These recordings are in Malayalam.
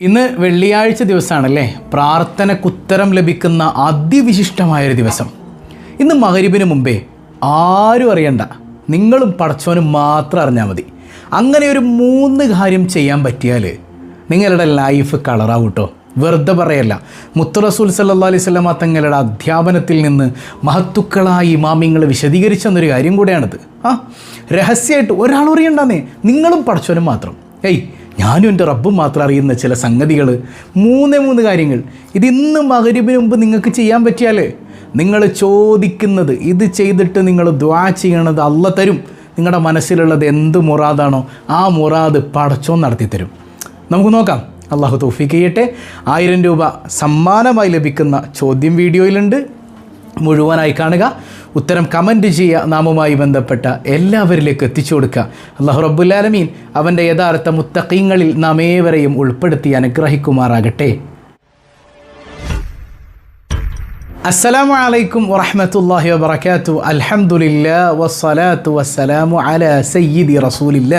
ഇന്ന് വെള്ളിയാഴ്ച ദിവസമാണല്ലേ? പ്രാർത്ഥനക്കുത്തരം ലഭിക്കുന്ന അതിവിശിഷ്ടമായൊരു ദിവസം. ഇന്ന് മകരിബിന് മുമ്പേ ആരും അറിയണ്ട. നിങ്ങളും പടച്ചോനും മാത്രം അറിഞ്ഞാൽ മതി. അങ്ങനെ ഒരു മൂന്ന് കാര്യം ചെയ്യാൻ പറ്റിയാൽ നിങ്ങളുടെ ലൈഫ് കളറാവും കേട്ടോ വെറുതെ പറയല്ല. മുത്തുറസൂൽ സല്ലാ അലൈഹി സ്വലമ തങ്ങളുടെ അധ്യാപനത്തിൽ നിന്ന് മഹത്തുക്കളായി ഇമാമിങ്ങൾ വിശദീകരിച്ചെന്നൊരു കാര്യം കൂടെയാണിത്. ആ രഹസ്യമായിട്ട് ഒരാൾ അറിയണ്ടെന്നേ. നിങ്ങളും പടച്ചോനും മാത്രം. ഏയ് ഞാനും എന്റെ റബ്ബും മാത്രം അറിയുന്ന ചില സംഗതികൾ മൂന്നേ മൂന്ന് കാര്യങ്ങൾ. ഇത് ഇന്ന് മകരിബിന് മുമ്പ് നിങ്ങൾക്ക് ചെയ്യാൻ പറ്റിയാൽ നിങ്ങൾ ചോദിക്കുന്നത് ഇത് ചെയ്തിട്ട് നിങ്ങൾ ദ്വാ ചെയ്യണത് അല്ല തരും. നിങ്ങളുടെ മനസ്സിലുള്ളത് എന്ത് മുറാദാണോ ആ മുറാദ് പടച്ചോ നടത്തി തരും നമുക്ക് നോക്കാം. അള്ളാഹു തോഫിക്ക് ചെയ്യട്ടെ. ആയിരം രൂപ സമ്മാനമായി ലഭിക്കുന്ന ചോദ്യം വീഡിയോയിലുണ്ട്. മുഴുവനായി കാണുക. ഉത്തരം കമന്റ് ചെയ്യുക. നാമുമായി ബന്ധപ്പെട്ട എല്ലാവരിലേക്ക് എത്തിച്ചു കൊടുക്കുക. അള്ളാഹു റബ്ബുല്ലാലമീൻ അവന്റെ യഥാർത്ഥ മുത്തക്കീങ്ങളിൽ നാം ഏവരെയും ഉൾപ്പെടുത്തി അനുഗ്രഹിക്കുമാറാകട്ടെ. അസ്സലാമു അലൈക്കും വറഹമത്തല്ലാഹി വബർക്കാത്തു അലഹമുല്ല വസ്സലാത്തു വസ്സലാമു അല സയ്യിദി റസൂലില്ല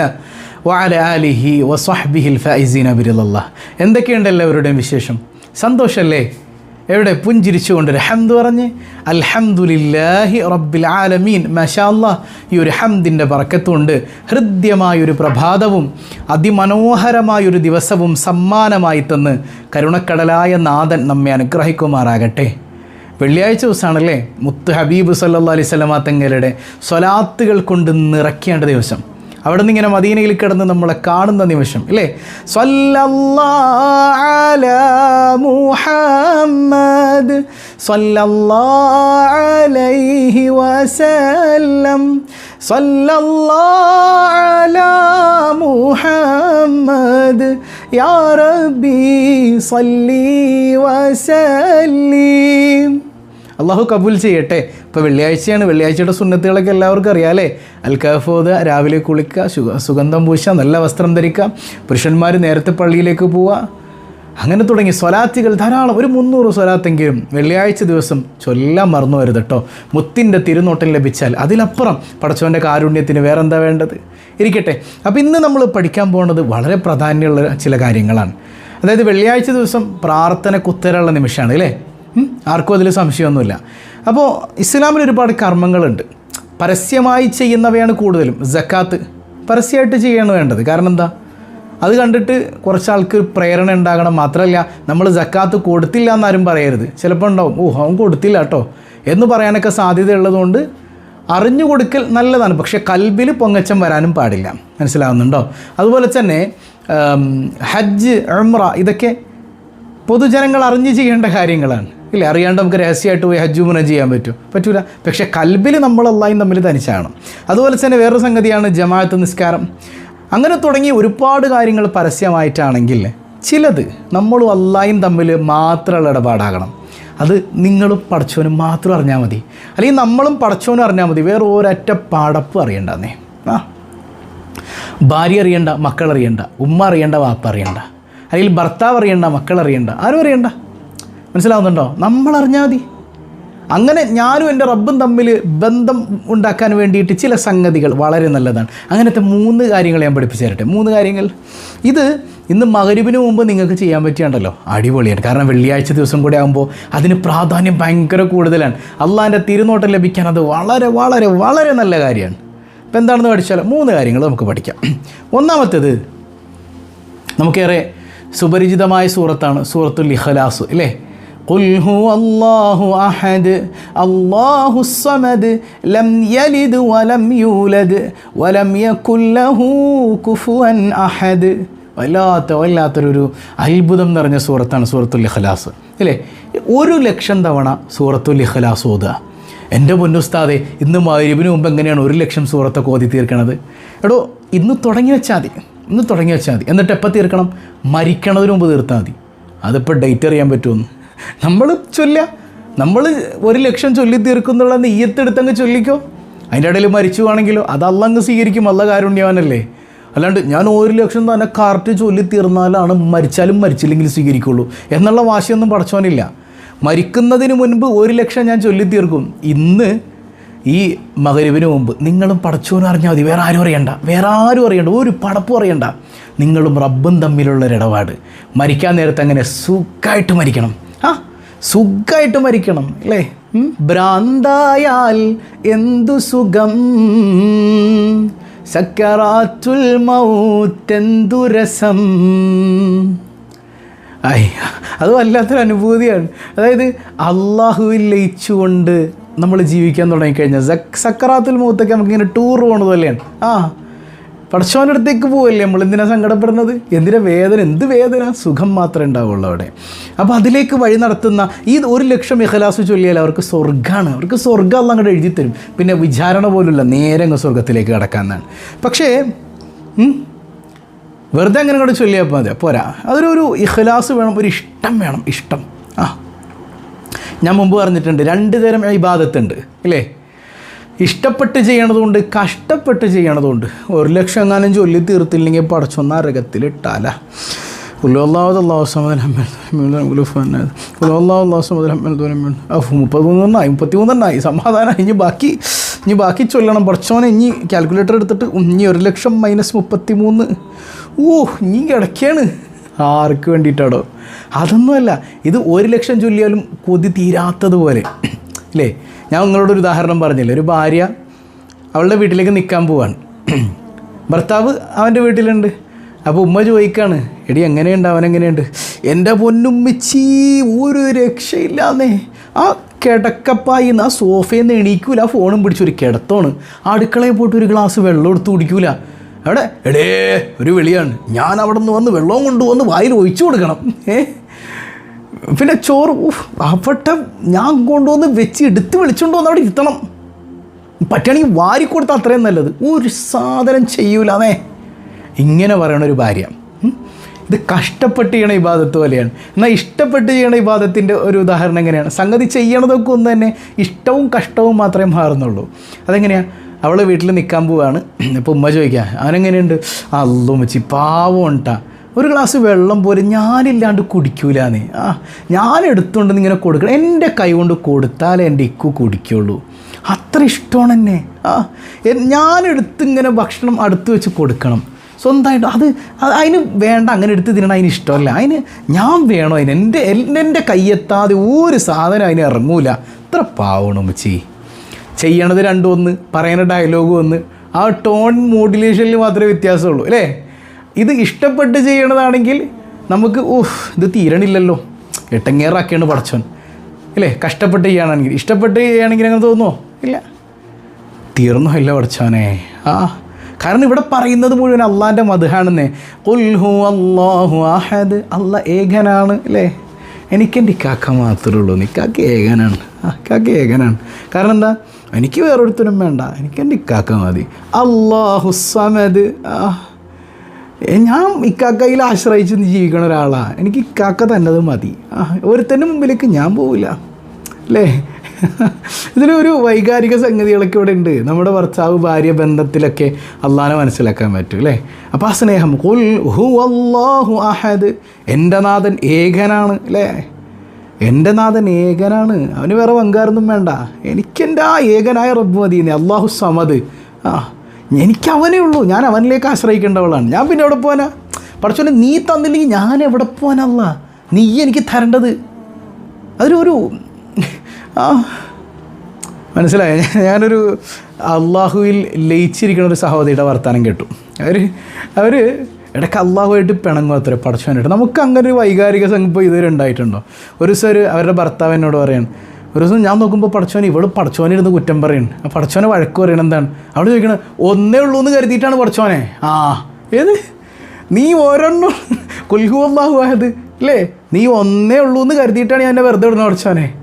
വഅല ആലിഹി വസ്വഹ്ബിഹിൽ ഫൈസീൻ ബിരില്ലല്ലാഹ് എന്തൊക്കെയുണ്ട് എല്ലാവരുടെയും വിശേഷം? സന്തോഷമല്ലേ എവിടെ പുഞ്ചിരിച്ചുകൊണ്ട് ഒരു ഹംദ് പറഞ്ഞ് അൽഹംദുലില്ലാഹി റബ്ബിൽ ആലമീൻ. മഷാല്ലാ ഈ ഒരു ഹംദിന്റെ പറക്കത്തുണ്ട്. ഹൃദ്യമായൊരു പ്രഭാതവും അതിമനോഹരമായൊരു ദിവസവും സമ്മാനമായി തന്ന് കരുണക്കടലായ നാഥൻ നമ്മെ അനുഗ്രഹിക്കുമാറാകട്ടെ. വെള്ളിയാഴ്ച ദിവസമാണല്ലേ? മുത്ത് ഹബീബ് സല്ലാ അലൈഹി തങ്ങളുടെ സ്വലാത്തുകൾ കൊണ്ട് നിറയ്ക്കേണ്ട ദിവസം. അവിടെ നിന്ന് ഇങ്ങനെ മദീനയിൽ കിടന്ന് നമ്മളെ കാണുന്ന നിമിഷം ഇല്ലേ? മുഹമ്മദ് അലൈഹി വസല്ലം മുഹമ്മദ് യാ റബ്ബി സല്ലി വസല്ലീം. അള്ളാഹു കബൂൽ ചെയ്യട്ടെ. ഇപ്പോൾ വെള്ളിയാഴ്ചയാണ്. വെള്ളിയാഴ്ചയുടെ സുന്നത്തുകളൊക്കെ എല്ലാവർക്കും അറിയാമല്ലേ അൽക്കാഫോദ് രാവിലെ കുളിക്കുക സുഗ സുഗന്ധം പൂശുക നല്ല വസ്ത്രം ധരിക്കുക പുരുഷന്മാർ നേരത്തെ പള്ളിയിലേക്ക് പോവുക അങ്ങനെ തുടങ്ങി. സ്വലാത്തുകൾ ധാരാളം. ഒരു മുന്നൂറ് സ്വലാത്തെങ്കിലും വെള്ളിയാഴ്ച ദിവസം ചൊല്ലാൻ മറന്നു വരുത് കേട്ടോ. മുത്തിന്റെ തിരുനോട്ടം ലഭിച്ചാൽ അതിലപ്പുറം പടച്ചവന്റെ കാരുണ്യത്തിന് വേറെന്താ വേണ്ടത്? ഇരിക്കട്ടെ. അപ്പോൾ ഇന്ന് നമ്മൾ പഠിക്കാൻ പോകുന്നത് വളരെ പ്രാധാന്യമുള്ള ചില കാര്യങ്ങളാണ്. അതായത് വെള്ളിയാഴ്ച ദിവസം പ്രാർത്ഥനയ്ക്ക് ഉത്തരമുള്ള നിമിഷമാണ് അല്ലേ? ആർക്കും അതിൽ സംശയമൊന്നുമില്ല. അപ്പോൾ ഇസ്ലാമിൽ ഒരുപാട് കർമ്മങ്ങളുണ്ട്. പരസ്യമായി ചെയ്യുന്നവയാണ് കൂടുതലും. ജക്കാത്ത് പരസ്യമായിട്ട് ചെയ്യാണ് വേണ്ടത്. കാരണം എന്താ? അത് കണ്ടിട്ട് കുറച്ച് ആൾക്ക് പ്രേരണ ഉണ്ടാകണം. മാത്രമല്ല നമ്മൾ ജക്കാത്ത് കൊടുത്തില്ല എന്നാരും പറയരുത്. ചിലപ്പോൾ ഉണ്ടാവും ഓ അവൻ കൊടുത്തില്ല കേട്ടോ എന്ന് പറയാനൊക്കെ സാധ്യതയുള്ളതുകൊണ്ട് അറിഞ്ഞു കൊടുക്കൽ നല്ലതാണ്. പക്ഷേ കൽബിൽ പൊങ്ങച്ചം വരാനും പാടില്ല. മനസ്സിലാവുന്നുണ്ടോ? അതുപോലെ തന്നെ ഹജ്ജ് ഉംറ ഇതൊക്കെ പൊതുജനങ്ങൾ അറിഞ്ഞ് ചെയ്യേണ്ട കാര്യങ്ങളാണ്. ഇല്ലേ അറിയാണ്ട് നമുക്ക് രഹസ്യമായിട്ട് പോയി ഹജ്ജുമുന ചെയ്യാൻ പറ്റും. പറ്റൂല. പക്ഷേ കൽബിൽ നമ്മൾ അള്ളായും തമ്മിൽ തനിച്ചാണ്. അതുപോലെ തന്നെ വേറൊരു സംഗതിയാണ് ജമാഅത്ത് നിസ്കാരം. അങ്ങനെ തുടങ്ങി ഒരുപാട് കാര്യങ്ങൾ പരസ്യമായിട്ടാണെങ്കിൽ ചിലത് നമ്മളും അള്ളായും തമ്മിൽ മാത്രമുള്ള ഇടപാടാകണം. അത് നിങ്ങളും പടച്ചവനും മാത്രം അറിഞ്ഞാൽ മതി. അല്ലെങ്കിൽ നമ്മളും പടച്ചവനും അറിഞ്ഞാൽ മതി. വേറെ ഒരൊറ്റ പടപ്പ് അറിയണ്ടെന്നേ. ആ. ഭാര്യ അറിയണ്ട മക്കൾ അറിയണ്ട ഉമ്മ അറിയണ്ട വാപ്പ അറിയണ്ട. അല്ലെങ്കിൽ ഭർത്താവ് അറിയണ്ട മക്കൾ അറിയണ്ട. ആരും അറിയണ്ട. മനസ്സിലാവുന്നുണ്ടോ? നമ്മൾ അറിഞ്ഞാൽ മതി. അങ്ങനെ ഞാനും എന്റെ റബ്ബും തമ്മിൽ ബന്ധം ഉണ്ടാക്കാൻ വേണ്ടിയിട്ട് ചില സംഗതികൾ വളരെ നല്ലതാണ്. അങ്ങനത്തെ മൂന്ന് കാര്യങ്ങൾ ഞാൻ പഠിപ്പിച്ചു തരട്ടെ. മൂന്ന് കാര്യങ്ങൾ. ഇത് ഇന്ന് മകരുവിന് മുമ്പ് നിങ്ങൾക്ക് ചെയ്യാൻ പറ്റിയുണ്ടല്ലോ. അടിപൊളിയാണ്. കാരണം വെള്ളിയാഴ്ച ദിവസം കൂടെ ആകുമ്പോൾ അതിന് പ്രാധാന്യം ഭയങ്കര കൂടുതലാണ്. അള്ളാന്റെ തിരുനോട്ടം ലഭിക്കാൻ അത് വളരെ വളരെ വളരെ നല്ല കാര്യമാണ്. ഇപ്പം എന്താണെന്ന് പഠിച്ചാൽ മൂന്ന് കാര്യങ്ങൾ നമുക്ക് പഠിക്കാം. ഒന്നാമത്തേത് നമുക്കേറെ സുപരിചിതമായ സൂറത്താണ് സൂറത്തുൽ ഇഖലാസ് അല്ലേ قل هو الله أحد الله الصمد لم يلد ولم يولد ولم يكن له كفوا أحد വല്ലാത്ത വല്ലാത്തൊരു അത്ഭുതം നിറഞ്ഞ സൂറത്താണ് സൂറത്തുൽ ഇഖലാസ് അല്ലേ ഒരു ലക്ഷം തവണ സൂറത്തുൽ ഇഖലാസ് ഓതുക എൻ്റെ പൊന്നുസ്താദെ ഇന്ന് മരുവിന് മുമ്പ് എങ്ങനെയാണ് ഒരു ലക്ഷം സൂറത്തൊക്കെ ഓതി തീർക്കണത് എടോ ഇന്ന് തുടങ്ങി വെച്ചാൽ മതി ഇന്ന് തുടങ്ങി വെച്ചാൽ മതി എന്നിട്ട് എപ്പോൾ തീർക്കണം മരിക്കണതിന് മുമ്പ് തീർത്താൽ മതി അതിപ്പോൾ ഡേറ്റ് അറിയാൻ പറ്റുമെന്ന് നമ്മൾ ചൊല്ല നമ്മൾ ഒരു ലക്ഷം ചൊല്ലി തീർക്കുന്നുള്ള നെയ്യത്തെടുത്തങ്ങ് ചൊല്ലിക്കോ. അതിന്റെ ഇടയിൽ മരിച്ചു ആണെങ്കിലോ അത് അല്ലങ്ങ് സ്വീകരിക്കും. അല്ല കാരുണ്യവാനല്ലേ? അല്ലാണ്ട് ഞാൻ ഒരു ലക്ഷം തന്നെ കാർട്ട് ചൊല്ലി തീർന്നാലാണ് മരിച്ചാലും മരിച്ചില്ലെങ്കിൽ സ്വീകരിക്കുള്ളൂ. എന്നുള്ള വാശിയൊന്നും പടച്ചോനില്ല മരിക്കുന്നതിന് മുൻപ് ഒരു ലക്ഷം ഞാൻ ചൊല്ലി തീർക്കും. ഇന്ന് ഈ മകരുവിന് മുമ്പ് നിങ്ങളും പടച്ചോനും അറിഞ്ഞാൽ മതി. വേറെ ആരും അറിയണ്ട. വേറെ ആരും അറിയണ്ട. ഒരു പടപ്പും അറിയണ്ട. നിങ്ങളും റബ്ബും തമ്മിലുള്ള ഒരു മരിക്കാൻ നേരത്തെ അങ്ങനെ സുഖമായിട്ട് മരിക്കണം. സുഖമായിട്ട് മരിക്കണം അല്ലേ? ഭ്രാന്തായാൽ എന്തു സുഖം? സക്കറാത്തുൽ മൗത്തെന്തു രസം? ഐ അത് വല്ലാത്തൊരു അനുഭൂതിയാണ്. അതായത് അള്ളാഹുവിൽ ലയിച്ചുകൊണ്ട് നമ്മൾ ജീവിക്കാൻ തുടങ്ങിക്കഴിഞ്ഞാൽ സക് സക്കറാത്തുൽ മൗത്തൊക്കെ നമുക്കിങ്ങനെ ടൂർ പോകണതല്ലേ ആ പടച്ചോന്റെ അടുത്തേക്ക് പോവല്ലേ നമ്മൾ? എന്തിനാ സങ്കടപ്പെടുന്നത്? എന്തിനാ വേദന? എന്ത് വേദന? സുഖം മാത്രമേ ഉണ്ടാവുള്ളൂ അവിടെ. അപ്പോൾ അതിലേക്ക് വഴി നടത്തുന്ന ഈ ഒരു ലക്ഷം ഇഖലാസ് ചൊല്ലിയാൽ അവർക്ക് സ്വർഗമാണ് അവർക്ക് സ്വർഗം അല്ല അങ്ങോട്ട് എഴുതി തരും. പിന്നെ വിചാരണ പോലുള്ള നേരെ അങ്ങ് സ്വർഗത്തിലേക്ക് കടക്കാമെന്നാണ് പക്ഷേ വെറുതെ അങ്ങനെ കൂടെ ചൊല്ലിയാൽ മതി. പോരാ. അതൊരു ഇഖലാസ് വേണം. ഒരു ഇഷ്ടം വേണം. ഇഷ്ടം. ആ. ഞാൻ മുമ്പ് പറഞ്ഞിട്ടുണ്ട്. രണ്ട് തരം ഇബാദത്തുണ്ട്. അല്ലേ ഇഷ്ടപ്പെട്ട് ചെയ്യണതുകൊണ്ട് കഷ്ടപ്പെട്ട് ചെയ്യണതുകൊണ്ട് ഒരു ലക്ഷം എങ്ങാനും ചൊല്ലി തീർത്തില്ലെങ്കിൽ പടച്ചൊന്ന അരകത്തിലിട്ടാല മുപ്പത്തി മുപ്പത്തിമൂന്നെണ്ണായി മുപ്പത്തി മൂന്നെണ്ണായി സമാധാനമായി ഇനി ബാക്കി ഇനി ബാക്കി ചൊല്ലണം. പടച്ചോനെ ഇനി കാൽക്കുലേറ്റർ എടുത്തിട്ട് ഇനി ഒരു ലക്ഷം മൈനസ് മുപ്പത്തി മൂന്ന് ഓ ഇനി കിടക്കുകയാണ് ആർക്ക് വേണ്ടിയിട്ടാടോ? അതൊന്നുമല്ല. ഇത് ഒരു ലക്ഷം ചൊല്ലിയാലും കൊതി തീരാത്തതുപോലെ. അല്ലേ? ഞാൻ നിങ്ങളോടൊരു ഉദാഹരണം പറഞ്ഞില്ല? ഒരു ഭാര്യ അവളുടെ വീട്ടിലേക്ക് നിൽക്കാൻ പോവാണ്. ഭർത്താവ് അവന്റെ വീട്ടിലുണ്ട്. അപ്പോൾ ഉമ്മ ചോദിക്കാണ് എടി എങ്ങനെയുണ്ട്? അവൻ എങ്ങനെയുണ്ട് എന്റെ പൊന്നുമ്മച്ചി ഒരു രക്ഷയില്ലാന്നേ. ആ കിടക്കപ്പായി ആ സോഫയിൽ നിന്ന് എണീക്കൂല ഫോണും പിടിച്ചൊരു കിടത്തോണ് ആ അടുക്കളയിൽ പോയിട്ട് ഒരു ഗ്ലാസ് വെള്ളം എടുത്ത് കുടിക്കൂല. അവിടെ എടേ ഒരു വെളിയാണ്. ഞാൻ അവിടെ നിന്ന് വന്ന് വെള്ളവും കൊണ്ടുവന്ന് വായിൽ ഒഴിച്ചു കൊടുക്കണം. ഏ? പിന്നെ ചോറ് അവിടെ ഞാൻ കൊണ്ടുവന്ന് വെച്ച് എടുത്ത് വിളിച്ചുകൊണ്ട് വന്ന് അവിടെ ഇരുത്തണം. പറ്റുകയാണെങ്കിൽ വാരിക്കൊടുത്താൽ അത്രയും നല്ലത്. ഒരു സാധനം ചെയ്യൂല അതേ ഇങ്ങനെ പറയണ ഒരു ഭാര്യ. ഇത് കഷ്ടപ്പെട്ട് ചെയ്യണ ഇബാദത്ത് പോലെയാണ്. എന്നാൽ ഇഷ്ടപ്പെട്ട് ചെയ്യണ ഇബാദത്തിന്റെ ഒരു ഉദാഹരണം എങ്ങനെയാണ്? സംഗതി ചെയ്യണതൊക്കെ ഒന്ന് തന്നെ ഇഷ്ടവും കഷ്ടവും മാത്രമേ മാറുന്നുള്ളൂ. അതെങ്ങനെയാണ് അവൾ വീട്ടിൽ നിൽക്കാൻ പോവാണ്. ഇപ്പോൾ ഉമ്മ ചോദിക്കുക അവനെങ്ങനെയുണ്ട്? അല്ലോ മച്ചി പാവം ഉണ്ടാ ഒരു ഗ്ലാസ് വെള്ളം പോലും ഞാനില്ലാണ്ട് കുടിക്കൂലാന്നേ. ആ ഞാൻ എടുത്തുകൊണ്ട് ഇങ്ങനെ കൊടുക്കണം. എന്റെ കൈ കൊണ്ട് കൊടുത്താലേ എന്റെ ഇക്കു കുടിക്കുള്ളൂ. അത്ര ഇഷ്ടമാണ് എന്നെ ആ ഞാനെടുത്ത് ഇങ്ങനെ ഭക്ഷണം അടുത്ത് വെച്ച് കൊടുക്കണം. സ്വന്തമായിട്ട് അത് അത് അതിന് വേണ്ട അങ്ങനെ എടുത്ത് തിന്നണം അതിന് ഇഷ്ടമല്ല. അതിന് ഞാൻ വേണോ അതിന്? എന്റെ എന്റെ കയ്യെത്താതെ ഒരു സാധനം അതിന് ഇറങ്ങൂല. അത്ര പാവണം മച്ചി ചെയ്യണത് രണ്ടും ഒന്ന് പറയണ ഡയലോഗ് ഒന്ന്. ആ ടോൺ മോഡുലേഷനിൽ മാത്രമേ വ്യത്യാസമുള്ളൂ അല്ലേ? ഇത് ഇഷ്ടപ്പെട്ട് ചെയ്യണതാണെങ്കിൽ നമുക്ക് ഓഹ് ഇത് തീരണില്ലല്ലോ. എട്ടങ്ങേറാക്കിയാണ് പടച്ചവൻ. അല്ലേ കഷ്ടപ്പെട്ട് ചെയ്യുകയാണെങ്കിൽ ഇഷ്ടപ്പെട്ട് ചെയ്യുകയാണെങ്കിൽ അങ്ങനെ തോന്നുമോ ഇല്ല. തീർന്നോ ഇല്ല പടച്ചോനെ ആ. കാരണം ഇവിടെ പറയുന്നത് മുഴുവൻ അള്ളാന്റെ മധുഹാണെന്നേ ഉൽഹു അള്ളാഹു അഹദ്. അല്ല ഏകനാണ്. അല്ലേ എനിക്കെന്റെ ഇക്കാക്ക മാത്രമേ ഉള്ളൂ. നിക്കാക്ക ഏകനാണ്. ഇക്കാക്ക ഏകനാണ്. കാരണം എന്താ? എനിക്ക് വേറൊരുത്തരും വേണ്ട. എനിക്ക് എനിക്കെന്റെ ഇക്കാക്ക മതി. അള്ളാഹു സമദ്. ആ. ഞാൻ ഇക്കാക്കയിൽ ആശ്രയിച്ച് ജീവിക്കണ ഒരാളാണ് എനിക്ക് ഇക്കാക്ക തന്നത് മതി. ഒരുത്തന്റെ മുമ്പിലേക്ക് ഞാൻ പോവില്ല. അല്ലേ? ഇതിലൊരു വൈകാരിക സംഗതികളൊക്കെ ഇവിടെ ഉണ്ട്. നമ്മുടെ ഭർത്താവ് ഭാര്യ ബന്ധത്തിലൊക്കെ അള്ളാനെ മനസ്സിലാക്കാൻ പറ്റും അല്ലേ? അപ്പോൾ ആ സ്നേഹം ഖുൽ ഹു അള്ളാഹു അഹദ്. എന്റെ നാഥൻ ഏകനാണ് അല്ലേ? എന്റെ നാഥൻ ഏകനാണ്. അവന് വേറെ പങ്കാരൊന്നും വേണ്ട. എനിക്കെന്റെ ആ ഏകനായ റബ്ബ് മതി അള്ളാഹു സമദ്. ആ എനിക്ക് അവനേ ഉള്ളൂ ഞാൻ അവനിലേക്ക് ആശ്രയിക്കേണ്ടവളാണ്. ഞാൻ പിന്നെ എവിടെ പോകാനാ പഠിച്ചോനെ നീ തന്നില്ലെങ്കിൽ ഞാൻ എവിടെ പോകാനല്ല നീ എനിക്ക് തരേണ്ടത്. അതൊരു ആ മനസ്സിലായ? ഞാനൊരു അള്ളാഹുവിൽ ലയിച്ചിരിക്കുന്ന ഒരു സഹോദരിയുടെ വർത്തമാനം കേട്ടു. അവർ അവർ ഇടയ്ക്ക് അള്ളാഹുമായിട്ട് പിണങ്ങും അത്ര പടച്ചവനായിട്ട് നമുക്ക് അങ്ങനെ ഒരു വൈകാരിക സംഘം ഇതുവരെ ഉണ്ടായിട്ടുണ്ടോ? ഒരു ദിവസം അവരുടെ ഭർത്താവ് എന്നോട് പറയാണ് ഒരു ദിവസം ഞാൻ നോക്കുമ്പോൾ പടച്ചോൻ ഇവൾ പടച്ചോനിരുന്ന് കുറ്റം പറയണം. ആ പടച്ചോനെ വഴക്ക് പറയണം എന്താണ്? അവിടെ ചോദിക്കണത് ഒന്നേ ഉള്ളൂ എന്ന് കരുതിയിട്ടാണ് പടച്ചോനെ. ആ ഏത്? നീ ഓരോന്നും കുൽഹു അല്ലേ നീ ഒന്നേ ഉള്ളൂ എന്ന് കരുതിയിട്ടാണ് ഞാൻ എന്നെ വെറുതെ ഇടുന്ന പടച്ചോനെ.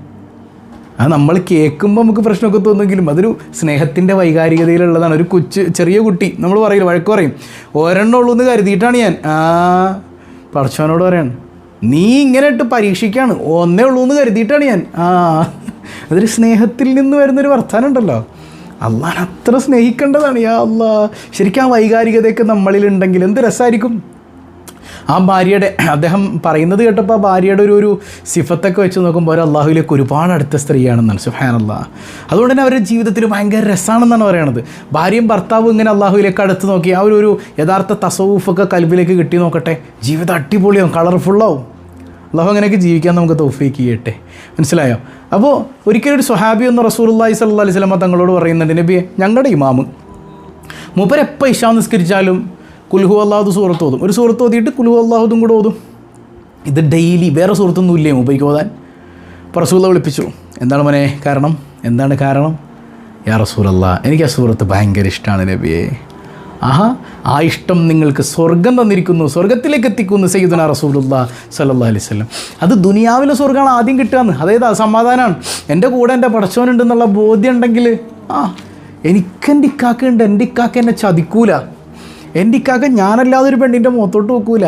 അത് നമ്മൾ കേൾക്കുമ്പോൾ നമുക്ക് പ്രശ്നമൊക്കെ തോന്നുമെങ്കിലും അതൊരു സ്നേഹത്തിന്റെ വൈകാരികതയിലുള്ളതാണ്. ഒരു കൊച്ചു ചെറിയ കുട്ടി നമ്മൾ പറയില്ല വഴക്ക് പറയും. ഒരെണ്ണം ഉള്ളൂ എന്ന് കരുതിയിട്ടാണ് ഞാൻ. ആ പടച്ചവനോട് പറയാണ്. നീ ഇങ്ങനെ ഇട്ട് പരീക്ഷിക്കുകയാണ് ഒന്നേ ഉള്ളൂ എന്ന് കരുതിയിട്ടാണ് ഞാൻ. ആ അതൊരു സ്നേഹത്തിൽ നിന്ന് വരുന്നൊരു വർത്താനം ഉണ്ടല്ലോ. അള്ളാൻ അത്ര സ്നേഹിക്കേണ്ടതാണ്. യാ അള്ളാ ശരിക്കും ആ വൈകാരികതയൊക്കെ നമ്മളിലുണ്ടെങ്കിൽ എന്ത് രസമായിരിക്കും ആ ഭാര്യയുടെ അദ്ദേഹം പറയുന്നത് കേട്ടപ്പോൾ ഭാര്യയുടെ ഒരു ഒരു സിഫത്തൊക്കെ വെച്ച് നോക്കുമ്പോൾ ഒരു അള്ളാഹുലേക്ക് ഒരുപാട് അടുത്ത സ്ത്രീയാണെന്നാണ് സുഹാനല്ല അതുകൊണ്ട് തന്നെ അവരുടെ ജീവിതത്തിൽ ഭയങ്കര രസമാണെന്നാണ് പറയണത്. ഭാര്യയും ഭർത്താവും ഇങ്ങനെ അള്ളാഹുലേക്ക് അടുത്ത് നോക്കി ആ ഒരു യഥാർത്ഥ തസവൂഫൊക്കെ കൽബിലേക്ക് കിട്ടി നോക്കട്ടെ ജീവിതം അടിപൊളിയാവും കളർഫുള്ളാവും. അള്ളാഹു അങ്ങനെയൊക്കെ ജീവിക്കാൻ നമുക്ക് തൗഫീക്ക് ചെയ്യട്ടെ. മനസ്സിലായോ? അപ്പോൾ ഒരിക്കലും ഒരു സ്വഹാബി എന്ന് റസൂലുള്ളാഹി സ്വല്ലല്ലാഹി അലൈഹി വസല്ലമ തങ്ങളോട് പറയുന്നുണ്ട് നബിയെ ഞങ്ങളുടെ ഇമാമ് മൂപ്പരെപ്പോൾ ഇഷാ നിസ്കരിച്ചാലും കുൽഹു അള്ളാഹു സൂറത്ത് ഓതും. ഒരു സൂറത്ത് ഓതിയിട്ട് കുൽഹു അള്ളാഹുദും കൂടെ ഓതും. ഇത് ഡെയിലി വേറെ സുഹൃത്തൊന്നും ഇല്ലേ മുബൈക്ക് ഓതാൻ? അപ്പോൾ റസൂല വിളിപ്പിച്ചു. എന്താണ് മോനെ കാരണം? എന്താണ് കാരണം? യാ റസൂലല്ല എനിക്ക് ആ സൂറത്ത് ഭയങ്കര ഇഷ്ടമാണ് നബിയെ. ആഹാ ആ ഇഷ്ടം നിങ്ങൾക്ക് സ്വർഗം തന്നിരിക്കുന്നു സ്വർഗത്തിലേക്ക് എത്തിക്കുന്നു സയ്യിദുന റസൂലുള്ള അലൈഹി വസല്ലം. അത് ദുനിയാവിലെ സ്വർഗമാണ് ആദ്യം കിട്ടുകയെന്ന്. അതായത് സമാധാനമാണ് എന്റെ കൂടെ എന്റെ പടച്ചവനുണ്ടെന്നുള്ള ബോധ്യം ഉണ്ടെങ്കിൽ ആ എനിക്കെന്റെ ഇക്കാക്കുണ്ട് എന്റെ ഇക്കാക്ക എന്നെ ചതിക്കൂല. എന്റെ ഇക്കാക്ക ഞാനല്ലാതെ ഒരു പെണ്ണിന്റെ മുഖത്തോട്ട് നോക്കൂല.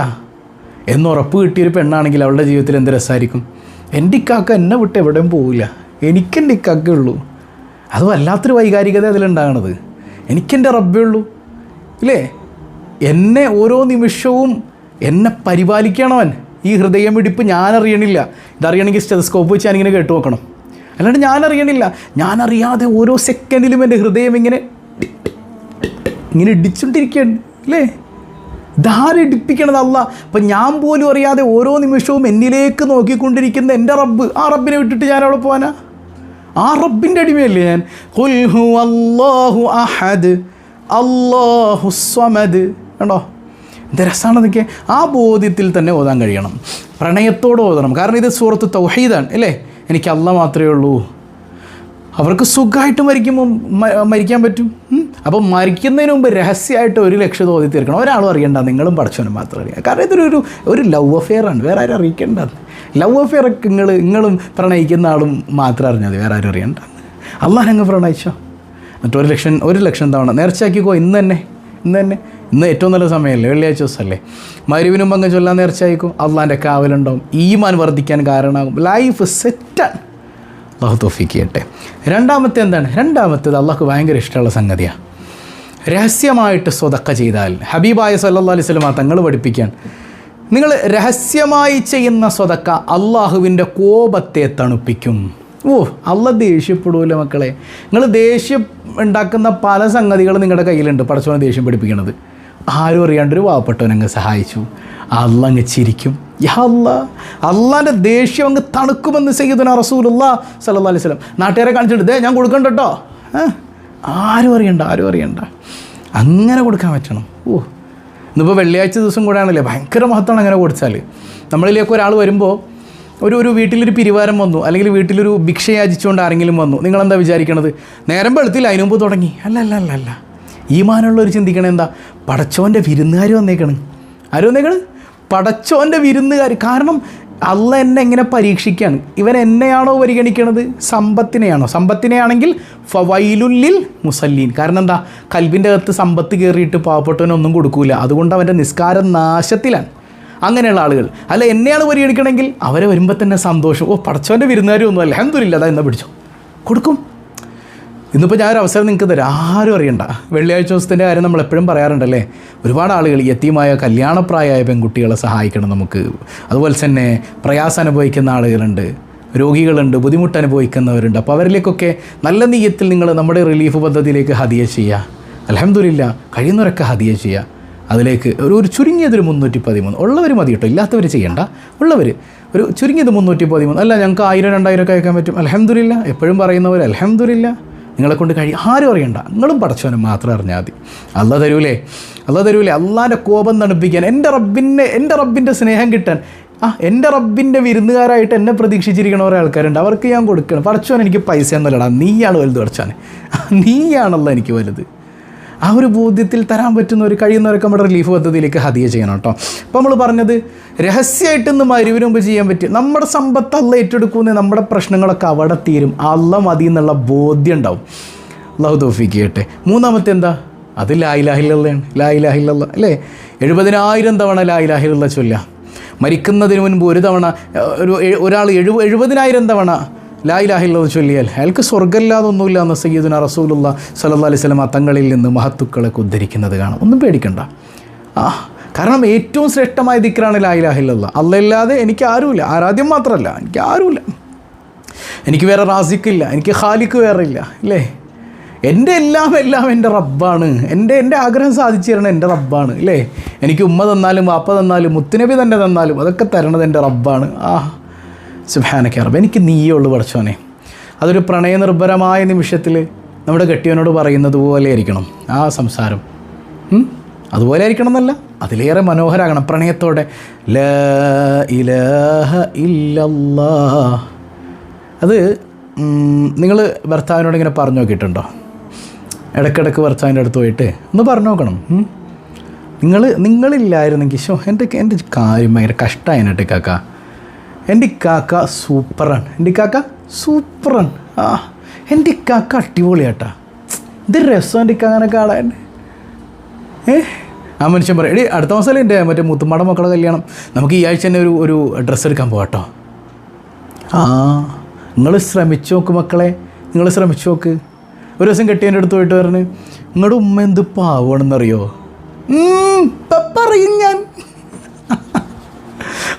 എന്ന് ഉറപ്പ് കിട്ടിയൊരു പെണ്ണാണെങ്കിൽ അവളുടെ ജീവിതത്തിൽ എന്ത് രസമായിരിക്കും? എന്റെ ഇക്കാക്ക എന്നെ വിട്ട് എവിടെയും പോവില്ല. എനിക്കെന്റെ ഇക്കാക്കേ ഉള്ളൂ. അത് വല്ലാത്തൊരു വൈകാരികത അതിലുണ്ടാകണത്. എനിക്കെന്റെ റബ്ബേ ഉള്ളൂ. ഇല്ലേ? എന്നെ ഓരോ നിമിഷവും എന്നെ പരിപാലിക്കണവൻ ഈ ഹൃദയം ഇടിപ്പ് ഞാനറിയണില്ല. ഇതറിയണമെങ്കിൽ സ്റ്റെതസ്കോപ്പ് വെച്ച് ഞാനിങ്ങനെ കേട്ടു നോക്കണം. അല്ലാണ്ട് ഞാനറിയണില്ല. ഞാനറിയാതെ ഓരോ സെക്കൻഡിലും എന്റെ ഹൃദയം ഇങ്ങനെ ഇങ്ങനെ ഇടിച്ചുകൊണ്ടിരിക്കുകയാണ് അല്ലേ ധാരടിപ്പിക്കണത് അല്ല അപ്പം ഞാൻ പോലും അറിയാതെ ഓരോ നിമിഷവും എന്നിലേക്ക് നോക്കിക്കൊണ്ടിരിക്കുന്ന എന്റെ റബ്ബ്. ആ റബ്ബിനെ വിട്ടിട്ട് ഞാൻ അവിടെ പോകാനാ ആ റബ്ബിന്റെ അടിമയല്ലേ ഞാൻ? ഖുൽ ഹു അല്ലാഹു അഹദ് അള്ളാഹു സ്വമദ്. കണ്ടോ? എന്ത് രസമാണെന്നൊക്കെ ആ ബോധ്യത്തിൽ തന്നെ ഓതാൻ കഴിയണം. പ്രണയത്തോടെ ഓതണം. കാരണം ഇത് സൂറത്ത് തൗഹീദാണ് അല്ലേ? എനിക്ക് അല്ല മാത്രമേ ഉള്ളൂ. അവർക്ക് സുഖമായിട്ട് മരിക്കുമ്പോൾ മരിക്കാൻ പറ്റും. അപ്പം മരിക്കുന്നതിന് മുമ്പ് രഹസ്യമായിട്ട് ഒരു ലക്ഷ്യം തോന്നി തീർക്കണം. ഒരാളും അറിയണ്ട നിങ്ങളും പഠിച്ചവനും മാത്രം അറിയാം. കാരണം ഇതൊരു ഒരു ഒരു ലവ് അഫെയറാണ് വേറെ ആരും അറിയിക്കേണ്ട. ലവ് അഫെയർ നിങ്ങൾ നിങ്ങളും പ്രണയിക്കുന്ന ആളും മാത്രം അറിഞ്ഞാൽ വേറെ ആരും അറിയണ്ട. അള്ളാഹ് അങ്ങ് പ്രണയിച്ചോ. മറ്റൊരു ലക്ഷം ഒരു ലക്ഷം തവണ. നേർച്ചയാക്കിക്കോ ഇന്ന് തന്നെ ഇന്ന് തന്നെ. ഇന്ന് ഏറ്റവും നല്ല സമയമല്ലേ? വെള്ളിയാഴ്ച ദിവസമല്ലേ മരുവിനും പങ്ക് ചൊല്ലാൻ നേർച്ചയായിക്കും. അള്ളാന്റെ കാവലുണ്ടാവും. ഈമാൻ വർദ്ധിക്കാൻ കാരണമാകും. ലൈഫ് സെറ്റാണ് അള്ളാഹു തോഫിക്ക് ചെയ്യട്ടെ രണ്ടാമത്തെ എന്താണ്? രണ്ടാമത്തേത് അള്ളാഹ്ക്ക് ഭയങ്കര ഇഷ്ടമുള്ള സംഗതിയാണ് രഹസ്യമായിട്ട് സ്വതക്ക ചെയ്താൽ ഹബീബായ സല്ലാ അലൈഹി സ്വലമ തങ്ങൾ പഠിപ്പിക്കാൻ നിങ്ങൾ രഹസ്യമായി ചെയ്യുന്ന സ്വതക്ക അള്ളാഹുവിന്റെ കോപത്തെ തണുപ്പിക്കും. ഓ അല്ല ദേഷ്യപ്പെടൂല മക്കളെ? നിങ്ങൾ ദേഷ്യം ഉണ്ടാക്കുന്ന പല സംഗതികളും നിങ്ങളുടെ കയ്യിലുണ്ട്. പടച്ചോനെ ദേഷ്യം പിടിപ്പിക്കണത്. ആരും അറിയാണ്ട് ഒരു പാവപ്പെട്ടവനങ്ങ് സഹായിച്ചു. അല്ല അങ്ങ് ചിരിക്കും. അള്ളാന്റെ ദേഷ്യം അങ്ങ് തണുക്കുമെന്ന് സയ്യിദുന റസൂലുള്ള സല്ലാ അലൈഹി സ്വലം നാട്ടുകാരെ കാണിച്ചിട്ട് ഞാൻ കൊടുക്കണ്ട ആരും അറിയണ്ട ആരും അറിയണ്ട. അങ്ങനെ കൊടുക്കാൻ പറ്റണം. ഓ ഇന്നിപ്പോൾ വെള്ളിയാഴ്ച ദിവസം കൂടെ ആണല്ലേ ഭയങ്കര മഹത്വമാണ് അങ്ങനെ കൊടുത്താൽ നമ്മളിലേക്ക് ഒരാൾ വരുമ്പോൾ ഒരു ഒരു വീട്ടിലൊരു പിരിവാരം വന്നു അല്ലെങ്കിൽ വീട്ടിലൊരു ഭിക്ഷ യാചിച്ചുകൊണ്ട് ആരെങ്കിലും വന്നു. നിങ്ങളെന്താ വിചാരിക്കണത്? നേരം വെളുത്തില്ല അതിനു മുമ്പ് തുടങ്ങി. അല്ല അല്ല അല്ല അല്ല. ഈമാനുള്ളവർ ചിന്തിക്കണേ എന്താ? പടച്ചോന്റെ വിരുന്നുകാർ വന്നേക്കണ്. ആര് വന്നേക്കണ്? പടച്ചോന്റെ വിരുന്നുകാർ കാരണം അല്ല എന്നെ എങ്ങനെ പരീക്ഷിക്കുകയാണ് ഇവൻ എന്നെയാണോ പരിഗണിക്കണത്? സമ്പത്തിനെയാണോ? സമ്പത്തിനെയാണെങ്കിൽ ഫവൈലുല്ലിൽ മുസല്ലീൻ. കാരണം എന്താ? കൽബിന്റെ അകത്ത് സമ്പത്ത് കയറിയിട്ട് പാവപ്പെട്ടവനൊന്നും കൊടുക്കൂല. അതുകൊണ്ട് അവന്റെ നിസ്കാരം നാശത്തിലാണ്. അങ്ങനെയുള്ള ആളുകൾ. അല്ല എന്നെയാണ് പരിഗണിക്കണമെങ്കിൽ അവരെ വരുമ്പോൾ തന്നെ സന്തോഷം. ഓ പടച്ചവന്റെ വിരുന്നുകാരും ഒന്നും അല്ല എന്തൊരില്ല അതാ എന്നാ പിടിച്ചോ. കൊടുക്കും. ഇന്നിപ്പോൾ ഞാൻ ഒരു അവസരം നിങ്ങൾക്ക് തരാം. ആരും അറിയണ്ട. വെള്ളിയാഴ്ച ദിവസത്തിന്റെ കാര്യം നമ്മൾ എപ്പോഴും പറയാറുണ്ടല്ലേ? ഒരുപാട് ആളുകൾ യത്തീമായ കല്യാണപ്രായമായ പെൺകുട്ടികളെ സഹായിക്കണം നമുക്ക്. അതുപോലെ തന്നെ പ്രയാസം അനുഭവിക്കുന്ന ആളുകളുണ്ട് രോഗികളുണ്ട് ബുദ്ധിമുട്ട് അനുഭവിക്കുന്നവരുണ്ട്. അപ്പോൾ അവരിലേക്കൊക്കെ നല്ല നീയത്തിൽ നിങ്ങൾ നമ്മുടെ റിലീഫ് പദ്ധതിയിലേക്ക് ഹദിയ ചെയ്യുക. അലഹമില്ല കഴിയുന്നവരൊക്കെ ഹദിയ ചെയ്യുക. അതിലേക്ക് ഒരു ഒരു ചുരുങ്ങിയതൊരു മുന്നൂറ്റി പതിമൂന്ന്. ഉള്ളവർ മതി കേട്ടോ. ഇല്ലാത്തവർ ചെയ്യണ്ട. ഉള്ളവർ ഒരു ചുരുങ്ങിയത് മുന്നൂറ്റി പതിമൂന്ന്. അല്ല ഞങ്ങൾക്ക് ആയിരം രണ്ടായിരം ഒക്കെ അയക്കാൻ പറ്റും. അലഹമില്ല എപ്പോഴും പറയുന്നവർ അലഹമില്ല നിങ്ങളെ കൊണ്ട് കഴിയും ആരും അറിയണ്ട. നിങ്ങളും പടച്ചവനെ മാത്രം അറിഞ്ഞാൽ മതി. അല്ല തരൂലേ. അല്ല തരൂലേ. അള്ളാന്റെ കോപം തണുപ്പിക്കാൻ എന്റെ റബ്ബിന്റെ എന്റെ റബ്ബിന്റെ സ്നേഹം കിട്ടാൻ. ആ എന്റെ റബ്ബിന്റെ വിരുന്നുകാരായിട്ട് എന്നെ പ്രതീക്ഷിച്ചിരിക്കണ കുറേ ആൾക്കാരുണ്ട്. അവർക്ക് ഞാൻ കൊടുക്കണം. പടച്ചവൻ എനിക്ക് പൈസ ഒന്നുമില്ലടാ നീയാണ് വലുത് പടച്ചോനെ നീയാണല്ലോ എനിക്ക് വലുത്. ആ ഒരു ബോധ്യത്തിൽ തരാൻ പറ്റുന്ന ഒരു കഴിയുന്നവരൊക്കെ നമ്മുടെ റിലീഫ് പദ്ധതിയിലേക്ക് ഹതിയ ചെയ്യണം കേട്ടോ. അപ്പോൾ നമ്മൾ പറഞ്ഞത് രഹസ്യമായിട്ട് ഇന്ന് മരുവിന് മുമ്പ് ചെയ്യാൻ പറ്റും നമ്മുടെ സമ്പത്ത് അല്ല ഏറ്റെടുക്കുന്ന നമ്മുടെ പ്രശ്നങ്ങളൊക്കെ അവിടെ തീരും. അല്ല മതി എന്നുള്ള ബോധ്യം ഉണ്ടാവും. അള്ളാഹു തോഫിക്ക് ചെയ്യട്ടെ. മൂന്നാമത്തെ എന്താ? അത് ലായിലാഹില്ലാണ് ലായിലാഹില്ല അല്ലേ? എഴുപതിനായിരം തവണ ലായിലാഹില്ല ചൊല്ല മരിക്കുന്നതിന് മുൻപ് ഒരു തവണ ഒരു ഒരാൾ എഴു എഴുപതിനായിരം തവണ ലായിലാഹില്ലത് ചൊല്ലിയാൽ അയാൾക്ക് സ്വർഗമില്ലാതെ ഒന്നുമില്ല എന്ന് സയ്യിദുന റസൂലുള്ള സല്ലല്ലാഹു അലൈഹി വസല്ലം തങ്ങളിൽ നിന്ന് മഹത്തുക്കളൊക്കെ ഉദ്ധരിക്കുന്നത് കാണാം. ഒന്നും പേടിക്കണ്ട. ആ കാരണം ഏറ്റവും ശ്രേഷ്ഠമായ ദിക്റാണ് ലായിലാഹില്ല അല്ലല്ലാതെ എനിക്ക് ആരുമില്ല. ആരാധ്യം മാത്രമല്ല. എനിക്ക് ആരുമില്ല. എനിക്ക് വേറെ റാസിക്കില്ല. എനിക്ക് ഖാലിക്ക് വേറെ ഇല്ല. അല്ലേ എന്റെ എല്ലാം എല്ലാം എന്റെ റബ്ബാണ്. എന്റെ എന്റെ ആഗ്രഹം സാധിച്ചു തരണം എന്റെ റബ്ബാണ്. അല്ലേ എനിക്ക് ഉമ്മ തന്നാലും വാപ്പ തന്നാലും മുത്തുനബി തന്നെ തന്നാലും അതൊക്കെ തരണത് എന്റെ റബ്ബാണ്. ആ സുഹാനക്കെ റബ്ബ്. എനിക്ക് നീയേ ഉള്ളൂ പഠിച്ചോനെ അതൊരു പ്രണയനിർഭരമായ നിമിഷത്തിൽ നമ്മുടെ കെട്ടിയവനോട് പറയുന്നത് പോലെ ആയിരിക്കണം ആ സംസാരം. അതുപോലെ ആയിരിക്കണം എന്നല്ല അതിലേറെ മനോഹരാകണം. പ്രണയത്തോടെ ല ഇലഹ ഇല്ലല്ലാ അത് നിങ്ങൾ ഭർത്താവിനോട് ഇങ്ങനെ പറഞ്ഞു നോക്കിയിട്ടുണ്ടോ? ഇടയ്ക്കിടയ്ക്ക് ഭർത്താവിന്റെ അടുത്ത് പോയിട്ട് ഒന്ന് പറഞ്ഞു നോക്കണം. നിങ്ങൾ നിങ്ങളില്ലായിരുന്നെങ്കിൽ ശോ എന്റെ എന്റെ കാര്യം ഭയങ്കര കഷ്ടമായിട്ട് കാക്ക എന്റെ കാക്ക സൂപ്പറാണ്. എന്റെ കാക്ക സൂപ്പറാണ്. ആ എന്റെ കാക്ക അടിപൊളിയാട്ടാ. ഇത് രസം എന്റെ കാങ്ങനെ കാണാൻ. ഏ? ആ മനുഷ്യൻ പറയും എടി അടുത്ത മാസമല്ലേ എന്റെ മറ്റേ മുത്തുമ്മാടെ മക്കളുടെ കല്യാണം. നമുക്ക് ഈ ആഴ്ച തന്നെ ഒരു ഒരു ഡ്രസ്സ് എടുക്കാൻ പോകാട്ടോ ആ നിങ്ങൾ ശ്രമിച്ചു നോക്ക് മക്കളെ. നിങ്ങൾ ശ്രമിച്ചു നോക്ക്. ഒരു ദിവസം കെട്ടിയതിന്റെ അടുത്ത് പോയിട്ട് വരണേ നിങ്ങളുടെ ഉമ്മ എന്ത് പാവണമെന്നറിയോ പറയും ഞാൻ.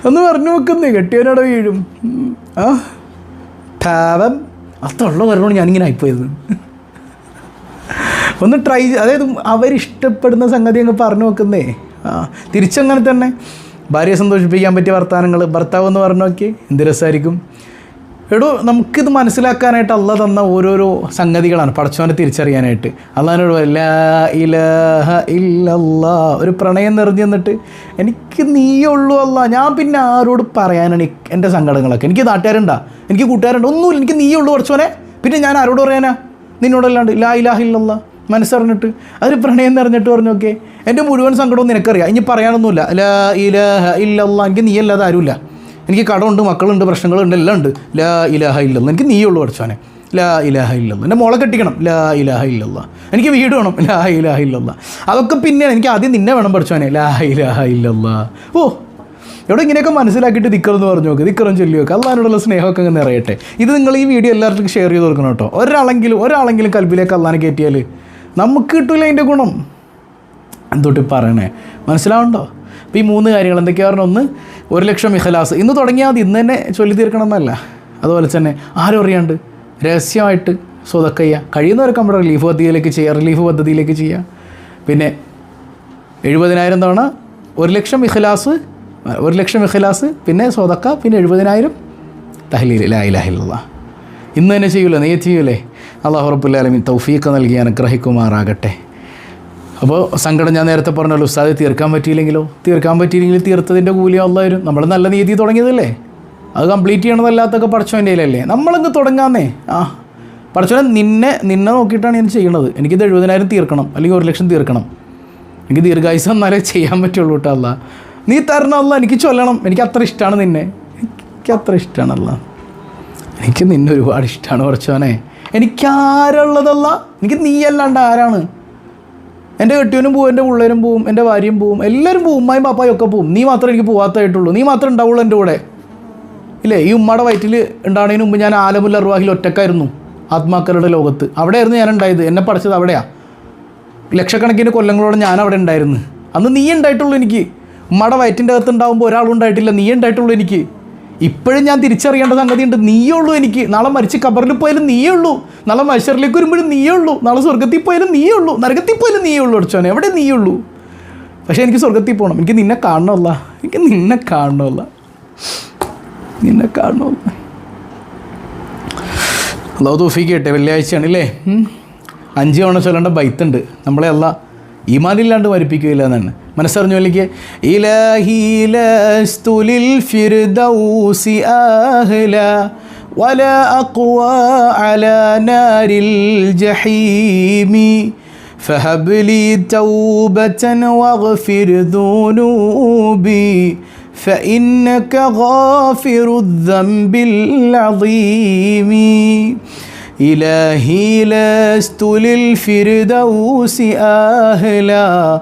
ഒന്ന് പറഞ്ഞു നോക്കുന്നേ കെട്ടിയവനോട് വീഴും. ആ പാവം. അത്രയുള്ള പറഞ്ഞോണ്ട് ഞാനിങ്ങനെ ആയിപ്പോയത്. ഒന്ന് ട്രൈ അതായത് അവരിഷ്ടപ്പെടുന്ന സംഗതി അങ്ങ് പറഞ്ഞു നോക്കുന്നേ ആ തിരിച്ചങ്ങനെ തന്നെ. ഭാര്യയെ സന്തോഷിപ്പിക്കാൻ പറ്റിയ വർത്തമാനങ്ങൾ ഭർത്താവ് എന്ന് പറഞ്ഞു നോക്കി എന്ത് രസമായിരിക്കും? എടോ നമുക്കിത് മനസ്സിലാക്കാനായിട്ട് അല്ല തന്ന ഓരോരോ സംഗതികളാണ് പടച്ചോനെ തിരിച്ചറിയാനായിട്ട്. അള്ളഹാനോട് ലാ ഇലഹ ഇല്ലല്ലാ. ഒരു പ്രണയം നിറഞ്ഞു നിന്നിട്ട് എനിക്ക് നീയുള്ളൂ അല്ല ഞാൻ പിന്നെ ആരോട് പറയാനാണ് എന്റെ സങ്കടങ്ങളൊക്കെ? എനിക്ക് നാട്ടുകാരുണ്ടാ? എനിക്ക് കൂട്ടുകാരുണ്ട്. ഒന്നുമില്ല. എനിക്ക് നീയുള്ളൂ പടച്ചോനെ പിന്നെ ഞാൻ ആരോട് പറയാനാ? നിന്നോടല്ലാണ്ട് ലാ ഇലാഹ ഇല്ലല്ലാ. മനസ്സറിഞ്ഞിട്ട് അതൊരു പ്രണയം നിറഞ്ഞിട്ട് പറഞ്ഞു ഓക്കെ എന്റെ മുഴുവൻ സങ്കടവും നിനക്കറിയാം. ഇനി പറയാനൊന്നുമില്ല. ലാ ഇലാഹ ഇല്ലല്ലാ. എനിക്ക് നീയല്ലാതെ ആരുമില്ല. എനിക്ക് കടമുണ്ട് മക്കളുണ്ട് പ്രശ്നങ്ങളുണ്ട് എല്ലാം ഉണ്ട്. ലാ ഇലാഹ ഇല്ലെന്ന് എനിക്ക് നീയുള്ളൂ പഠിച്ചോനെ ലാ ഇലാഹ ഇല്ലെന്ന് എന്റെ മോളെ കെട്ടിക്കണം. ലാ ഇലാഹ ഇല്ലല്ല. എനിക്ക് വീട് വേണം. ലാ ഇലാഹ ഇല്ലല്ല. അതൊക്കെ പിന്നെയാണ്. എനിക്ക് ആദ്യം നിന്നെ വേണം പഠിച്ചോനെ ലാ ഇലാഹ ഇല്ലല്ല. ഓ എവിടെ ഇങ്ങനെയൊക്കെ മനസ്സിലാക്കിയിട്ട് ദിക്കറെന്ന് പറഞ്ഞു നോക്ക്. ദിക്കറും ചൊല്ലി നോക്ക്. അള്ളഹാനോടുള്ള സ്നേഹമൊക്കെ അങ്ങ് നിറയട്ടെ. ഇത് നിങ്ങൾ ഈ വീഡിയോ എല്ലാവർക്കും ഷെയർ ചെയ്ത് കൊടുക്കണം കേട്ടോ. ഒരാളെങ്കിലും ഒരാളെങ്കിലും കൽബിലേക്ക് അള്ളഹാനെ കയറ്റിയാൽ നമുക്ക് കിട്ടില്ല അതിന്റെ ഗുണം. എന്തൊട്ട് പറയണേ? മനസ്സിലാവുണ്ടോ അപ്പോൾ ഈ മൂന്ന് കാര്യങ്ങൾ എന്തൊക്കെയാ പറഞ്ഞാൽ ഒന്ന് ഒരു ലക്ഷം ഇഖലാസ്. ഇന്ന് തുടങ്ങിയാൽ മതി. ഇന്ന് തന്നെ ചൊല്ലി തീർക്കണം എന്നല്ല അതുപോലെ തന്നെ ആരും അറിയാണ്ട് രഹസ്യമായിട്ട് സ്വതക്ക ചെയ്യുക കഴിയുന്നവരൊക്കെ നമ്മുടെ റിലീഫ് പദ്ധതിയിലേക്ക് ചെയ്യുക റിലീഫ് പദ്ധതിയിലേക്ക് ചെയ്യുക. പിന്നെ എഴുപതിനായിരം തവണ ഒരു ലക്ഷം ഇഖലാസ് ഒരു ലക്ഷം ഇഖലാസ് പിന്നെ സ്വതക്ക പിന്നെ എഴുപതിനായിരം. തഹലീൽ ലാ ഇലാഹില്ല ഇന്ന് തന്നെ ചെയ്യൂലേ? നീ ചെയ്യൂലേ? അള്ളാഹു റബ്ബുല്ലാലമീൻ തൗഫീഖ് നൽകി അനുഗ്രഹിക്കുമാറാകട്ടെ. അപ്പോൾ സങ്കടം ഞാൻ നേരത്തെ പറഞ്ഞല്ലോ ഉസ്താദ് തീർക്കാൻ പറ്റിയില്ലെങ്കിലോ? തീർക്കാൻ പറ്റിയില്ലെങ്കിൽ തീർത്തതിന്റെ കൂലി അള്ളാരും നമ്മൾ നല്ല നീതി തുടങ്ങിയതല്ലേ? അത് കംപ്ലീറ്റ് ചെയ്യണതല്ലാത്തൊക്കെ പടച്ചോന്റെ കയ്യിലല്ലേ? നമ്മളങ്ങ് തുടങ്ങാന്നേ. ആ പടച്ചോനെ നിന്നെ നിന്നെ നോക്കിയിട്ടാണ് ഞാൻ ചെയ്യണത്. എനിക്കിത് എഴുപതിനായിരം തീർക്കണം അല്ലെങ്കിൽ ഒരു ലക്ഷം തീർക്കണം. എനിക്ക് ദീർഘായുസം എന്നാലേ ചെയ്യാൻ പറ്റുള്ളൂ കേട്ടോ അല്ല നീ തരണം അല്ല എനിക്ക് ചൊല്ലണം. എനിക്ക് അത്ര ഇഷ്ടമാണ് നിന്നെ. എനിക്ക് അത്ര ഇഷ്ടമാണല്ല അല്ല എനിക്ക് നിന്നെ ഒരുപാട് ഇഷ്ടമാണ് കുറച്ചോനെ എനിക്കാരുള്ളതല്ല എനിക്ക് നീ അല്ലാണ്ട് ആരാണ്? എന്റെ കെട്ടിയവനും പോവും എന്റെ പിള്ളേരും പോവും എന്റെ ഭാര്യയും പോവും എല്ലാവരും പോവും ഉമ്മായും പാപ്പായും ഒക്കെ പോവും. നീ മാത്രമേ എനിക്ക് പോവാത്തായിട്ടുള്ളൂ നീ മാത്രമേ ഉണ്ടാവുള്ളൂ എന്റെ കൂടെ. ഇല്ലേ? ഈ ഉമ്മയുടെ വയറ്റിൽ ഉണ്ടാകുന്നതിന് മുമ്പ് ഞാൻ ആലമുല്ല അറുവാഹിൽ ഒറ്റക്കായിരുന്നു. ആത്മാക്കളുടെ ലോകത്ത്. അവിടെയായിരുന്നു ഞാൻ ഉണ്ടായത്. എന്നെ പഠിച്ചത് അവിടെയാണ് ലക്ഷക്കണക്കിന് കൊല്ലങ്ങളോടെ ഞാൻ അവിടെ ഉണ്ടായിരുന്നു. അന്ന് നീ ഉണ്ടായിട്ടുള്ളൂ എനിക്ക്. ഉമ്മയുടെ വയറ്റിന്റെ അകത്ത് ഉണ്ടാകുമ്പോൾ ഒരാളും ഉണ്ടായിട്ടില്ല. നീ ഉണ്ടായിട്ടുള്ളൂ എനിക്ക്. ഇപ്പോഴും ഞാൻ തിരിച്ചറിയേണ്ട സംഗതി ഉണ്ട് നീയേ ഉള്ളൂ എനിക്ക്. നാളെ മരിച്ച് കബറിൽ പോയാലും നീയേ ഉള്ളൂ. നാളെ മനുഷ്യരിലേക്ക് വരുമ്പോഴും നീയേ ഉള്ളൂ. നാളെ സ്വർഗത്തിൽ പോയാലും നീയേ ഉള്ളൂ. നരകത്തിൽ പോയാലും നീയേ ഉള്ളൂ അടിച്ചോനെ എവിടെ നീയേ ഉള്ളൂ? പക്ഷേ എനിക്ക് സ്വർഗത്തിൽ പോകണം എനിക്ക് നിന്നെ കാണണമല്ല എനിക്ക് നിന്നെ കാണണമല്ല നിന്നെ കാണണമല്ല അള്ളാഹു തോഫിക്ക് കേട്ടെ വെള്ളിയാഴ്ചയാണ് അല്ലേ. അഞ്ച് തവണ ചൊല്ലേണ്ട ബൈത്തുണ്ട്. നമ്മളെ അല്ല ഈമാനില്ലാണ്ട് മരിപ്പിക്കുകയില്ല എന്നാണ്. മനസ്സറിഞ്ഞു വലിക്ക് ഇലഹിലസ്തുലിൽ ഫിർദൗസി അഹ്ല ولا أقوى على نار الجحيم فهب لي توبة واغفر ذنوبي فإنك غافر الذنب العظيم إلهي لست للفردوس أهلا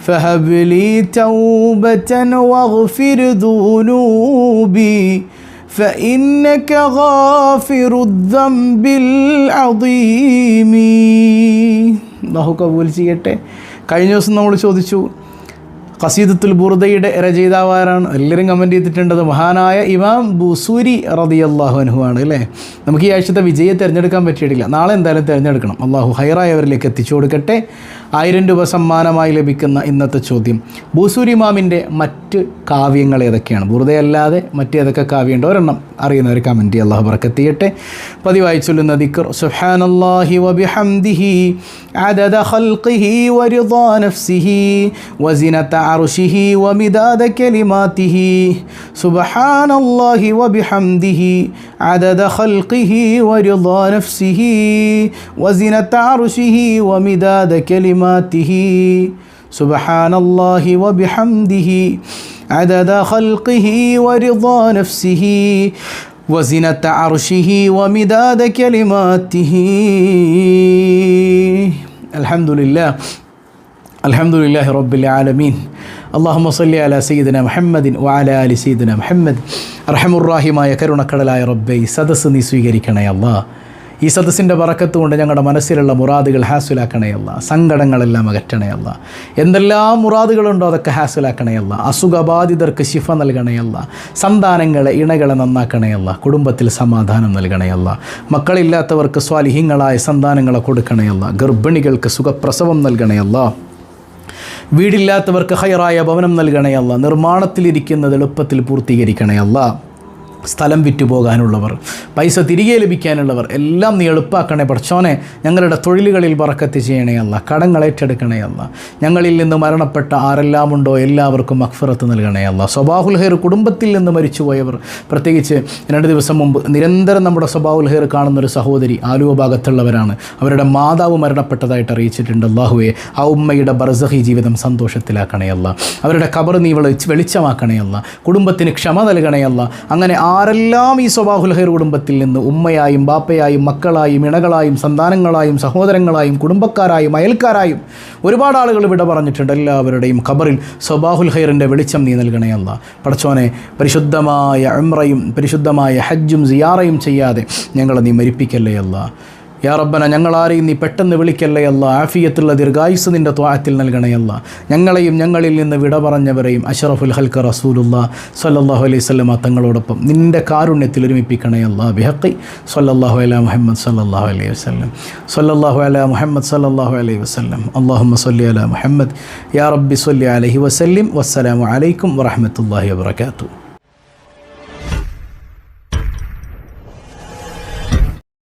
فهب لي توبة واغفر ذنوبي فإنك غافر الذنب العظيم അള്ളാഹു കബൂൽ ചെയ്യട്ടെ കഴിഞ്ഞ ദിവസം നമ്മൾ ചോദിച്ചു ഖസീദത്തുൽ ബുർദയുടെ രചയിതാവാരാണ് എല്ലാവരും കമൻറ്റ് ചെയ്തിട്ടുണ്ടത് മഹാനായ ഇമാം ബുസൂരി റതി അള്ളാഹു അനുഹുവാണ് അല്ലേ നമുക്ക് ഈ ആഴ്ചത്തെ വിജയെ തിരഞ്ഞെടുക്കാൻ പറ്റിയിട്ടില്ല നാളെ എന്തായാലും തിരഞ്ഞെടുക്കണം അള്ളാഹു ഹൈറായവരിലേക്ക് എത്തിച്ചു കൊടുക്കട്ടെ ആയിരം രൂപ സമ്മാനമായി ലഭിക്കുന്ന ഇന്നത്തെ ചോദ്യം ബൂസൂരി ഇമാമിൻ്റെ മറ്റ് കാവ്യങ്ങൾ ഏതൊക്കെയാണ് ബുർദയല്ലാതെ മറ്റേതൊക്കെ കാവ്യമുണ്ട് ഒരെണ്ണം അറിയുന്നവർ കമൻറ്റ് ചെയ്യുക അള്ളാഹു ബറക്കത്തിയട്ടെ പതിവായി ചൊല്ലുന്ന ദിക്കർ സുഹാനല്ലാഹി വബിഹംദിഹി عدد خلقه ورضا نفسه وزنة عرشه ومداد كلماته سبحان الله وبحمده عدد خلقه ورضا نفسه وزنة عرشه ومداد كلماته سبحان الله وبحمده عدد خلقه ورضا نفسه وزنة عرشه ومداد كلماته الحمد لله الحمد لله رب العالمين اللهم صل على سيدنا محمد وعلى آل سيدنا محمد അർഹമുറാഹിമായ കരുണക്കടലായ റബ്ബെ ഈ സദസ്സ് നീ സ്വീകരിക്കണേ അല്ലാ ഈ സദസ്സിന്റെ പറക്കത്തുകൊണ്ട് ഞങ്ങളുടെ മനസ്സിലുള്ള മുറാദുകൾ ഹാസുലാക്കണയല്ല സങ്കടങ്ങളെല്ലാം അകറ്റണയല്ല എന്തെല്ലാം മുറാദുകളുണ്ടോ അതൊക്കെ ഹാസുലാക്കണയല്ല അസുഖബാധിതർക്ക് ശിഫ നൽകണയല്ല സന്താനങ്ങളെ ഇണകളെ നന്നാക്കണയല്ല കുടുംബത്തിൽ സമാധാനം നൽകണയല്ല മക്കളില്ലാത്തവർക്ക് സ്വാലിഹ്യങ്ങളായ സന്താനങ്ങളെ കൊടുക്കണയല്ല ഗർഭിണികൾക്ക് സുഖപ്രസവം നൽകണയല്ല വീടില്ലാത്തവർക്ക് ഹയറായ ഭവനം നൽകണയല്ല നിർമ്മാണത്തിലിരിക്കുന്നത് എളുപ്പത്തിൽ പൂർത്തീകരിക്കണയല്ല സ്ഥലം വിറ്റുപോകാനുള്ളവർ പൈസ തിരികെ ലഭിക്കാനുള്ളവർ എല്ലാം നീ എളുപ്പാക്കണേ പഠിച്ചോനെ. ഞങ്ങളുടെ തൊഴിലുകളിൽ പറക്കത്ത് ചെയ്യണേ അല്ല കടങ്ങൾ ഏറ്റെടുക്കണേ അല്ല. ഞങ്ങളിൽ നിന്ന് മരണപ്പെട്ട ആരെല്ലാം ഉണ്ടോ എല്ലാവർക്കും അക്ഫറത്ത് നൽകണേ അല്ല. സ്വബാഹുൽ ഹെയർ കുടുംബത്തിൽ നിന്ന് മരിച്ചുപോയവർ പ്രത്യേകിച്ച് രണ്ട് ദിവസം മുമ്പ് നിരന്തരം നമ്മുടെ സ്വബാഹുൽ ഹെയർ കാണുന്ന ഒരു സഹോദരി ആലുവ ഭാഗത്തുള്ളവരാണ്. അവരുടെ മാതാവ് മരണപ്പെട്ടതായിട്ട് അറിയിച്ചിട്ടുണ്ട്. അള്ളാഹുവെ ആ ഉമ്മയുടെ ബർസഹി ജീവിതം സന്തോഷത്തിലാക്കണേ അല്ല. അവരുടെ കബർ നീ വെളിച്ച് വെളിച്ചമാക്കണേ അല്ല. കുടുംബത്തിന് ക്ഷമ നൽകണേ അല്ല. അങ്ങനെ ആരെല്ലാം ഈ സ്വബാഹുൽ ഹൈർ കുടുംബത്തിൽ നിന്ന് ഉമ്മയായും ബാപ്പയായും മക്കളായും ഇണകളായും സന്താനങ്ങളായും സഹോദരങ്ങളായും കുടുംബക്കാരായും അയൽക്കാരായും ഒരുപാട് ആളുകൾ ഇവിടെ പറഞ്ഞിട്ടുണ്ട്. എല്ലാവരുടെയും ഖബറിൽ സ്വബാഹുൽ ഹൈറിന്റെ വെളിച്ചം നീ നൽകണേ അല്ല. പടച്ചോനെ പരിശുദ്ധമായ അമ്രയും പരിശുദ്ധമായ ഹജ്ജും സിയാറയും ചെയ്യാതെ ഞങ്ങളെ നീ മരിപ്പിക്കല്ലേ അല്ല. യാ റബ്ബന ഞങ്ങളാരെയും നീ പെട്ടെന്ന് വിളിക്കല്ലേ അല്ല. ആഫിയത്തുള്ള ദീർഘായുസ് നിന്റെ ത്വാഹത്തിൽ നൽകണയല്ല ഞങ്ങളെയും ഞങ്ങളിൽ നിന്ന് വിട പറഞ്ഞവരെയും അഷറഫുൽ ഹൽക്ക റസൂലുള്ള സല്ലാഹു അലൈഹി സ്വല്ലമ തങ്ങളോടൊപ്പം നിന്റെ കാരുണ്യത്തിൽ ഒരുമിപ്പിക്കണയല്ല ബിഹക്കി സല്ലാഹു അല മുഹമ്മദ് സല്ലാഹു അലൈഹി വസ്ലം സല്ലാഹു അല മുഹമ്മദ് സല്ലാഹു അലൈഹി വസ്ലം അള്ളാഹുമ്മ സല്ലി അല മുഹമ്മദ്. യാ റബ്ബി സല്ലി അലഹി വസല്ലിം. വസ്സലാമു അലൈക്കും വറഹമത്തല്ലാഹി വബറകാതുഹു.